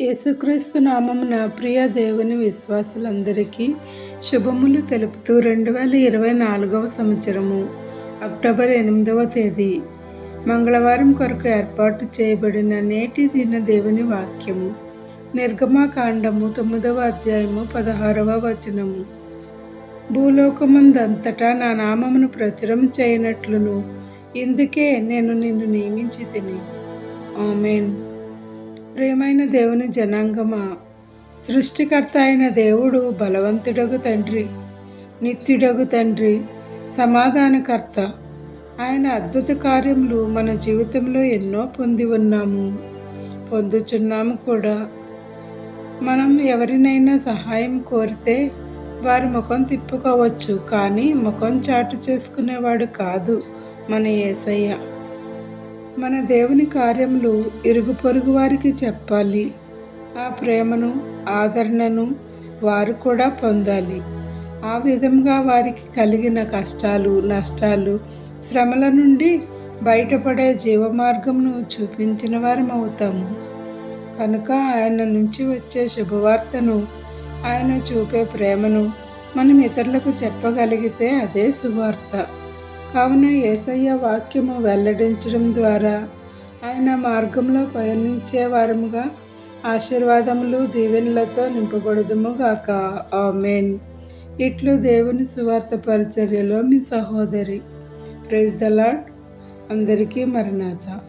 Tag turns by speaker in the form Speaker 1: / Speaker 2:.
Speaker 1: యేసుక్రీస్తు నామమున ప్రియ దేవుని విశ్వాసులందరికీ శుభములు తెలుపుతూ రెండు వేల ఇరవై నాలుగవ సంవత్సరము అక్టోబర్ ఎనిమిదవ తేదీ. మంగళవారం కొరకు ఏర్పాటు చేయబడిన నేటి దిన దేవుని వాక్యము నిర్గమాకాండము తొమ్మిదవ అధ్యాయము పదహారవ వచనము. భూలోకమందంతటా నా నామమును ప్రచురం చేయనట్లును ఇందుకే నేను నిన్ను నియమించి తిని. ఆమెన్. ప్రేమైన దేవుని జనాంగమా సృష్టికర్త అయిన దేవుడు బలవంతుడగు తండ్రి నిత్యుడగు తండ్రి సమాధానకర్త. ఆయన అద్భుత కార్యములు మన జీవితంలో ఎన్నో పొంది ఉన్నాము. పొందుచున్నాము కూడా. మనం ఎవరినైనా సహాయం కోరితే వారి ముఖం తిప్పుకోవచ్చు కానీ ముఖం చాటు చేసుకునేవాడు కాదు మన ఏసయ్య మన దేవుని కార్యములు ఇరుగు పొరుగు వారికి చెప్పాలి. ఆ ప్రేమను ఆదరణను వారు కూడా పొందాలి. ఆ విధంగా వారికి కలిగిన కష్టాలు నష్టాలు శ్రమల నుండి బయటపడే జీవమార్గంను చూపించిన వారం అవుతాము కనుక ఆయన నుంచి వచ్చే శుభవార్తను ఆయన చూపే ప్రేమను మనం ఇతరులకు చెప్పగలిగితే అదే సువార్త. కావున ఏసయ్య వాక్యము వెల్లడించడం ద్వారా ఆయన మార్గంలో పయనించే వారముగా ఆశీర్వాదములు దీవెనలతో నింపబడదుముగాక ఆమెన్. ఇట్లు దేవుని సువార్త పరిచర్యలో మీ సహోదరి. ప్రైజ్ ద లాడ్ అందరికీ మరణాత.